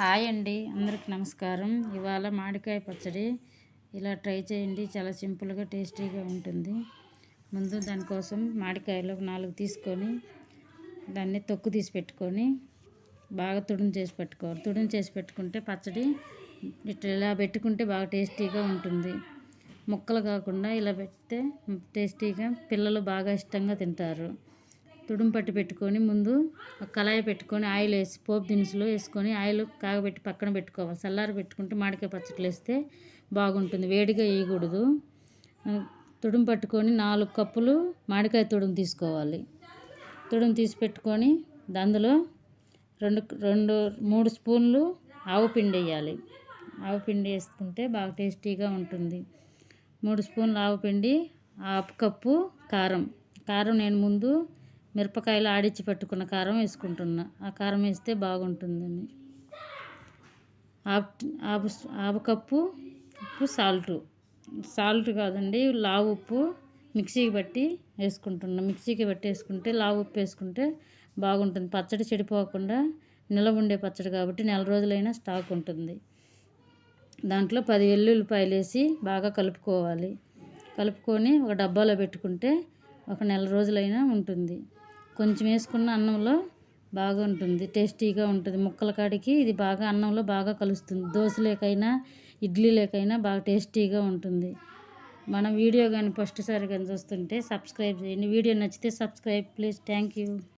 Hi అండి. అందరికి నమస్కారం. ఇవాళ మామిడికాయ పచ్చడి ఇలా ట్రై చేయండి. చాలా సింపుల్గా టేస్టీగా ఉంటుంది. ముందు దానికోసం మామిడికాయలు ఒక నాలుగు తీసుకొని దాన్ని తొక్కు తీసి పెట్టుకొని బాగా తుడుము చేసి పెట్టుకోవాలి. తుడుము చేసి పెట్టుకుంటే పచ్చడి ఇట్లా ఇలా పెట్టుకుంటే బాగా టేస్టీగా ఉంటుంది. ముక్కలు కాకుండా ఇలా పెడితే టేస్టీగా పిల్లలు బాగా ఇష్టంగా తింటారు. తుడుము పెట్టుకొని ముందు కళాయి పెట్టుకొని ఆయిల్ వేసి పోపు దినుసులు వేసుకొని ఆయిల్ కాగబెట్టి పక్కన పెట్టుకోవాలి. చల్లారి పెట్టుకుంటే మామిడికాయ పచ్చట్లు వేస్తే బాగుంటుంది. వేడిగా వేయకూడదు. తుడుము పట్టుకొని నాలుగు కప్పులు మామిడికాయ తుడుము తీసుకోవాలి. తుడుము తీసి పెట్టుకొని అందులో రెండు రెండు మూడు స్పూన్లు ఆవు పిండి వేయాలి. ఆవు పిండి వేసుకుంటే బాగా టేస్టీగా ఉంటుంది. మూడు స్పూన్లు ఆవు పిండి హాఫ్ కప్పు కారం. కారం నేను ముందు మిరపకాయలు ఆడించి పెట్టుకున్న కారం వేసుకుంటున్నా. ఆ కారం వేస్తే బాగుంటుందని. హాఫ్ హాఫ్ హాఫ్ కప్పు ఉప్పు సాల్ట్. సాల్ట్ కాదండి లావు ఉప్పు మిక్సీకి బట్టి వేసుకుంటున్నా. మిక్సీకి బట్టి వేసుకుంటే లావు ఉప్పు వేసుకుంటే బాగుంటుంది. పచ్చడి చెడిపోకుండా నిలవ ఉండే పచ్చడి కాబట్టి నెల రోజులైనా స్టాక్ ఉంటుంది. దాంట్లో పది వెల్లుల్లిపాయలు వేసి బాగా కలుపుకోవాలి. కలుపుకొని ఒక డబ్బాలో పెట్టుకుంటే ఒక నెల రోజులైనా ఉంటుంది. కొంచెం వేసుకున్న అన్నంలో బాగా ఉంటుంది టేస్టీగా ఉంటుంది. ముక్కల కాడికి ఇది బాగా అన్నంలో బాగా కలుస్తుంది. దోశలేకైనా ఇడ్లీ లేకైనా బాగా టేస్టీగా ఉంటుంది. మన వీడియో కానీ ఫస్ట్ సారి కానీ చూస్తుంటే సబ్స్క్రైబ్ చేయండి. వీడియో నచ్చితే సబ్స్క్రైబ్ ప్లీజ్. Thank you.